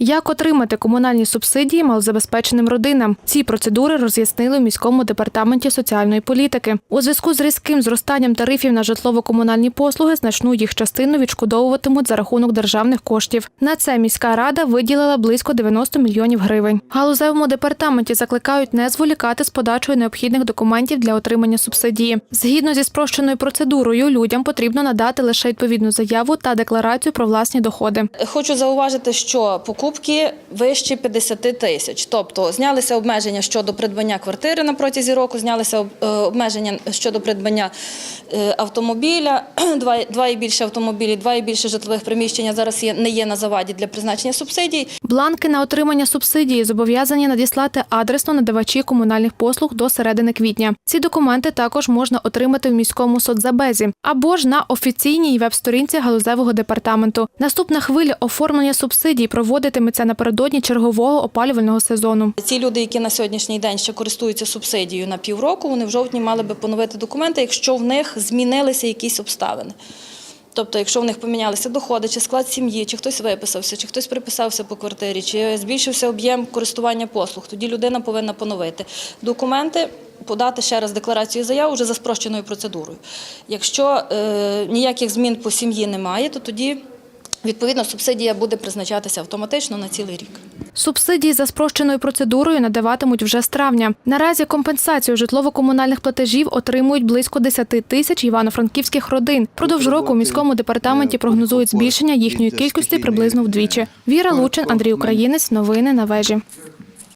Як отримати комунальні субсидії малозабезпеченим родинам? Ці процедури роз'яснили в міському департаменті соціальної політики. У зв'язку з різким зростанням тарифів на житлово-комунальні послуги значну їх частину відшкодовуватимуть за рахунок державних коштів. На це міська рада виділила близько 90 мільйонів гривень. Галузевому департаменті закликають не зволікати з подачою необхідних документів для отримання субсидії. Згідно зі спрощеною процедурою, людям потрібно надати лише відповідну заяву та декларацію про власні доходи. Хочу зауважити, що покупки вищі 50 тисяч. Тобто знялися обмеження щодо придбання квартири на протязі року, знялися е, обмеження щодо придбання е, автомобіля, два, і більше автомобілів, два і більше житлових приміщень зараз є, не є на заваді для призначення субсидій. Бланки на отримання субсидії зобов'язані надіслати адресно надавачі комунальних послуг до середини квітня. Ці документи також можна отримати в міському соцзабезі або ж на офіційній веб-сторінці галузевого департаменту. Наступна хвиля оформлення субсидій проводитиметься напередодні чергового опалювального сезону. Ці люди, які на сьогоднішній день ще користуються субсидією на півроку, вони в жовтні мали би поновити документи, якщо в них змінилися якісь обставини. Тобто, якщо в них помінялися доходи, чи склад сім'ї, чи хтось виписався, чи хтось приписався по квартирі, чи збільшився об'єм користування послуг, тоді людина повинна поновити документи. Подати ще раз декларацію заяву вже за спрощеною процедурою. Якщо е, ніяких змін по сім'ї немає, то тоді відповідно субсидія буде призначатися автоматично на цілий рік. Субсидії за спрощеною процедурою надаватимуть вже з травня. Наразі компенсацію житлово-комунальних платежів отримують близько 10 тисяч івано-франківських родин. Продовж року у міському департаменті прогнозують збільшення їхньої кількості приблизно вдвічі. Віра Лучин, Андрій Українець. Новини на вежі.